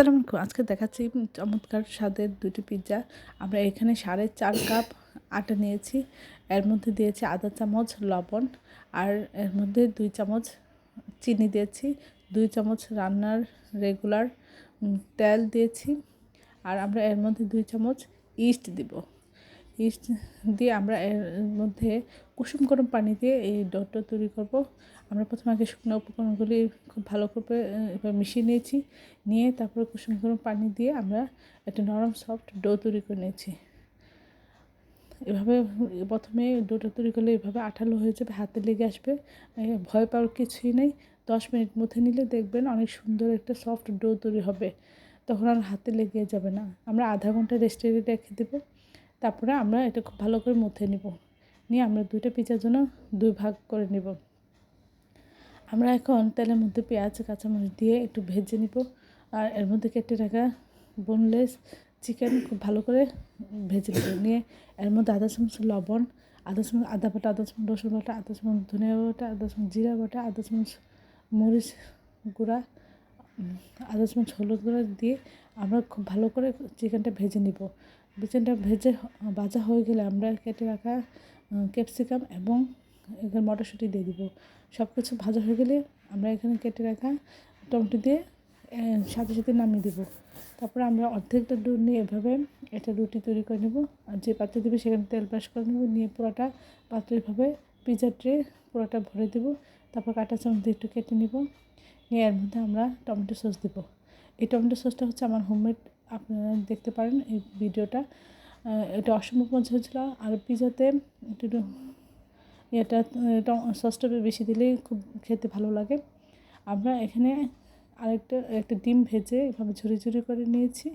আসসালামু আলাইকুম। আজকে দেখাচ্ছি চমৎকার স্বাদের দুটি পিৎজা আমরা এখানে সাড়ে চার কাপ আটা নিয়েছি। এর মধ্যে দিয়েছি আধা চামচ লবণ আর এর মধ্যে দুই চামচ চিনি দিয়েছি, দুই চামচ রান্নার রেগুলার তেল দিয়েছি আর আমরা এর মধ্যে দুই চামচ ইস্ট দিব। ইস্ট দিয়ে আমরা এর মধ্যে কুসুম গরম পানি দিয়ে এই ডোটা তৈরি করব। আমরা প্রথমে আগে শুকনো উপকরণগুলি খুব ভালো করে মিশিয়ে নিয়েছি। নিয়ে তারপরে কুসুম গরম পানি দিয়ে আমরা একটা নরম সফট ডো তৈরি করে নিয়েছি। এভাবে, প্রথমে ডোটা তৈরি করলে এভাবে আঠালো হয়ে যাবে, হাতে লেগে আসবে। ভয় পাওয়ার কিছুই নেই। দশ মিনিট মধ্যে নিলে দেখবেন অনেক সুন্দর একটা সফট ডো তৈরি হবে। তখন আর হাতে লেগে যাবে না। আমরা আধা ঘণ্টা রেস্টে রেখে দেবো। তারপরে আমরা এটা খুব ভালো করে মুথে নিব। নিয়ে আমরা দুইটা পিজার জন্য দুই ভাগ করে নিব। আমরা এখন তেলের মধ্যে পেঁয়াজ, কাঁচামরিচ দিয়ে একটু ভেজে নিব। আর এর মধ্যে কেটে রাখা বোনলেস চিকেন খুব ভালো করে ভেজে নেব। নিয়ে এর মধ্যে আধা চামচ লবণ আধা চামচ আদা বাটা আধা চামচ রসুন বাটা আধা চামচ ধনিয়া বাটা আধা চামচ জিরা বাটা আধা চামচ মরিচ গুঁড়া আধা চামচ হলুদ গুঁড়া দিয়ে আমরা খুব ভালো করে চিকেনটা ভেজে নিব। চিকেনটা ভেজে ভাজা হয়ে গেলে আমরা কেটে রাখা ক্যাপসিকাম এবং এখানে মটরশুঁটি দিয়ে দিব। সব কিছু ভাজা হয়ে গেলে আমরা এখানে কেটে রাখা টমেটো দিয়ে সাথে সাথে নামিয়ে দেবো। তারপরে আমরা অর্ধেকটা দুধ নিয়ে এভাবে একটা রুটি তৈরি করে নেব আর যে পাত্রে দেবে সেখানে তেল ব্রাশ করে নেব। নিয়ে পুরোটা পাত্রে পিজা ট্রে পুরোটা ভরে দেবো। তারপর কাঁটা চামচ দিয়ে একটু কেটে নেব। নিয়ে এর মধ্যে আমরা টমেটো সস দেবো। এই টমেটো সসটা হচ্ছে আমার হোমমেড আপনারা দেখতে পারেন এই ভিডিওটা। এটা অসম্ভব মজা হয়েছিল। আর পিজাতে একটু এটা সসটা বেশি দিলেই খুব খেতে ভালো লাগে। আমরা এখানে আরেকটা, একটা ডিম ভেজে এভাবে ঝুরি ঝুরি করে নিয়েছি।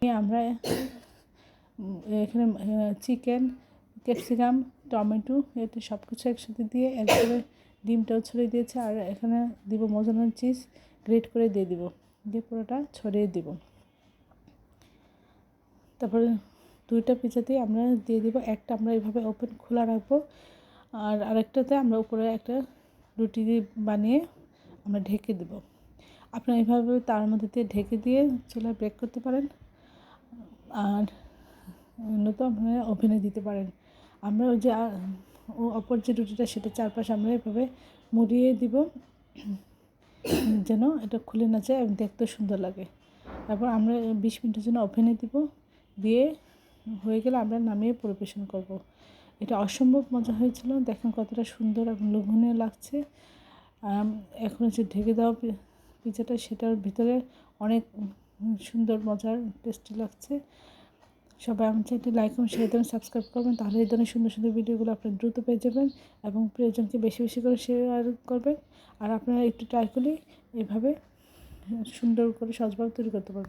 নিয়ে আমরা এখানে চিকেন ক্যাপসিকাম টমেটো এতে সব কিছু একসাথে দিয়ে একবারে ডিমটাও ছড়িয়ে দিয়েছে আর এখানে দিব মজানোর চিজ গ্রেট করে দিয়ে দিব। দিয়ে পুরোটা ছড়িয়ে দিব। তারপরে দুইটা পিজাতেই আমরা দিয়ে দিব। একটা আমরা এইভাবে ওপেন খোলা রাখব আর আরেকটাতে আমরা উপরে একটা রুটি বানিয়ে আমরা ঢেকে দেব। আপনারা এইভাবে তার মধ্যে দিয়ে ঢেকে দিয়ে চুলা ব্রেক করতে পারেন। আর নয়তো আপনারা ওভেনে দিতে পারেন। আমরা ওই যে অপর যে রুটিটা সেটা চারপাশে আমরা এভাবে মুড়িয়ে দিব। যেন এটা খুলে না যায় এবং দেখতে সুন্দর লাগে। তারপর আমরা বিশ মিনিটের জন্য ওভেনে দিব। দিয়ে হয়ে গেলে আমরা নামিয়ে পরিবেশন করব। এটা অসম্ভব মজা হয়েছিল। দেখেন কতটা সুন্দর এবং লোভনীয় লাগছে। এখন যে ঢেকে দেওয়া পিজাটা সেটার ভিতরে অনেক সুন্দর মজার টেস্টি লাগছে। সবাই আমার চ্যানেলটি লাইক এবং শেয়ার দেবেন সাবস্ক্রাইব করবেন, তাহলে এই ধরনের সুন্দর সুন্দর ভিডিওগুলো আপনার দ্রুত পেয়ে যাবেন এবং প্রিয়জনকে বেশি বেশি করে শেয়ার করবেন। আর আপনারা একটু ট্রাই করলে এভাবে সুন্দর করে সহজভাবে তৈরি করতে পারবেন।